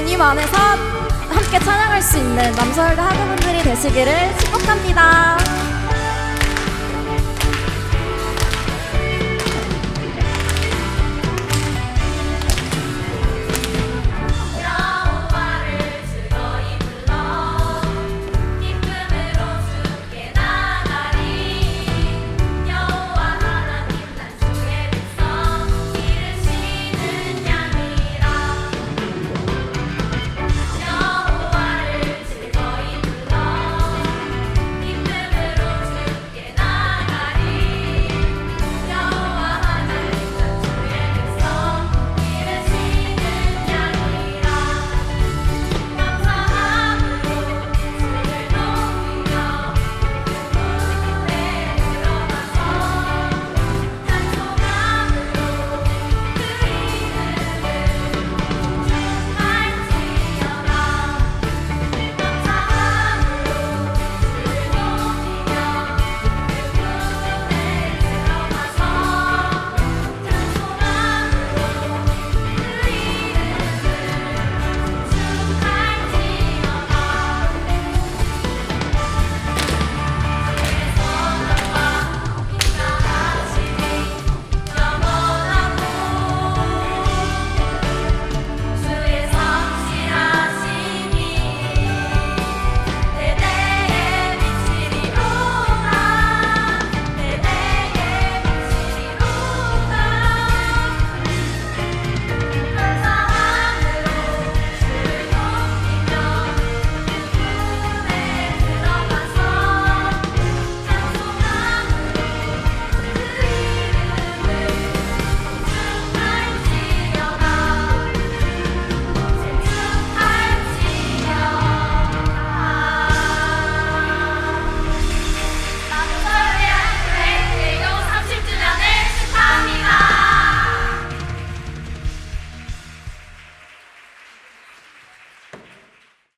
주님 안에서 함께 찬양할 수 있는 남서울대 학우분들이 되시기를 축복합니다.